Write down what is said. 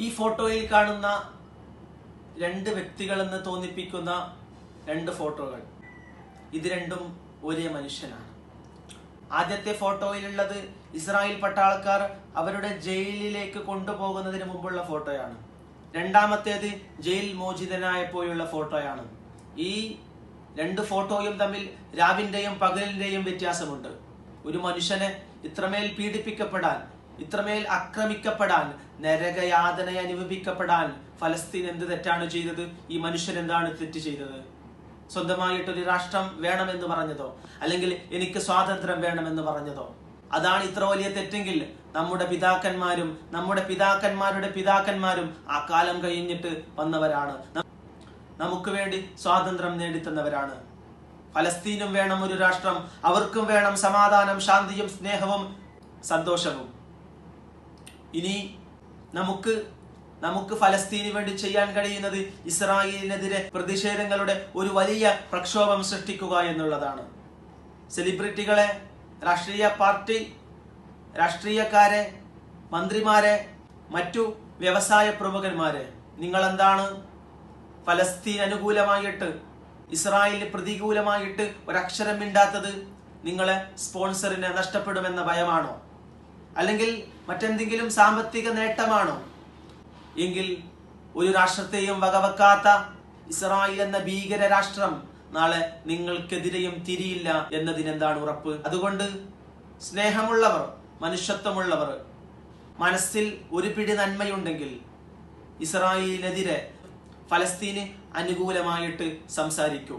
ഈ ഫോട്ടോയിൽ കാണുന്ന രണ്ട് വ്യക്തികളെന്ന് തോന്നിപ്പിക്കുന്ന രണ്ട് ഫോട്ടോകൾ. ഇത് രണ്ടും ഒരേ മനുഷ്യനാണ്. ആദ്യത്തെ ഫോട്ടോയിലുള്ളത് ഇസ്രായേൽ പട്ടാളക്കാർ അവരുടെ ജയിലിലേക്ക് കൊണ്ടുപോകുന്നതിന് മുമ്പുള്ള ഫോട്ടോയാണ്. രണ്ടാമത്തേത് ജയിൽ മോചിതനായപ്പോഴുള്ള ഫോട്ടോയാണ്. ഈ രണ്ട് ഫോട്ടോയും തമ്മിൽ രാവിന്റെയും പകലിന്റെയും വ്യത്യാസമുണ്ട്. ഒരു മനുഷ്യനെ ഇത്രമേൽ പീഡിപ്പിക്കപ്പെടാൻ ഇത്രമേൽ ആക്രമിക്കപ്പെടാൻ നരകയാതന അനുഭവിക്കപ്പെടാൻ ഫലസ്തീൻ എന്ത് തെറ്റാണ് ചെയ്തത്? ഈ മനുഷ്യൻ എന്താണ് തെറ്റ് ചെയ്തത്? സ്വന്തമായിട്ടൊരു രാഷ്ട്രം വേണമെന്ന് പറഞ്ഞതോ? അല്ലെങ്കിൽ എനിക്ക് സ്വാതന്ത്ര്യം വേണമെന്ന് പറഞ്ഞതോ? അതാണ് ഇത്ര വലിയ തെറ്റെങ്കിൽ നമ്മുടെ പിതാക്കന്മാരും നമ്മുടെ പിതാക്കന്മാരുടെ പിതാക്കന്മാരും ആ കാലം കഴിഞ്ഞിട്ട് വന്നവരാണ്. നമുക്ക് വേണ്ടി സ്വാതന്ത്ര്യം നേടിത്തന്നവരാണ്. ഫലസ്തീനും വേണം ഒരു രാഷ്ട്രം. അവർക്കും വേണം സമാധാനം ശാന്തിയും സ്നേഹവും സന്തോഷവും. ഇനി നമുക്ക് നമുക്ക് ഫലസ്തീന് വേണ്ടി ചെയ്യാൻ കഴിയുന്നത് ഇസ്രായേലിനെതിരെ പ്രതിഷേധങ്ങളുടെ ഒരു വലിയ പ്രക്ഷോഭം സൃഷ്ടിക്കുക എന്നുള്ളതാണ്. സെലിബ്രിറ്റികളെ രാഷ്ട്രീയ പാർട്ടി രാഷ്ട്രീയക്കാരെ മന്ത്രിമാരെ മറ്റു വ്യവസായ പ്രമുഖന്മാരെ നിങ്ങൾ എന്താണ് ഫലസ്തീൻ അനുകൂലമായിട്ട് ഇസ്രായേലിന് പ്രതികൂലമായിട്ട് ഒരക്ഷരം മിണ്ടാത്തത് നിങ്ങളെ സ്പോൺസറിനെ നഷ്ടപ്പെടുമെന്ന ഭയമാണോ? അല്ലെങ്കിൽ മറ്റെന്തെങ്കിലും സാമ്പത്തിക നേട്ടമാണോ? എങ്കിൽ ഒരു രാഷ്ട്രത്തെയും വകവെക്കാത്ത ഇസ്രായേൽ എന്ന ഭീകര രാഷ്ട്രം നാളെ നിങ്ങൾക്കെതിരെയും തിരിയില്ല എന്നതിനെന്താണ് ഉറപ്പ്? അതുകൊണ്ട് സ്നേഹമുള്ളവർ മനുഷ്യത്വമുള്ളവർ മനസ്സിൽ ഒരു പിടി നന്മയുണ്ടെങ്കിൽ ഇസ്രായേലിനെതിരെ ഫലസ്തീന് അനുകൂലമായിട്ട് സംസാരിക്കൂ.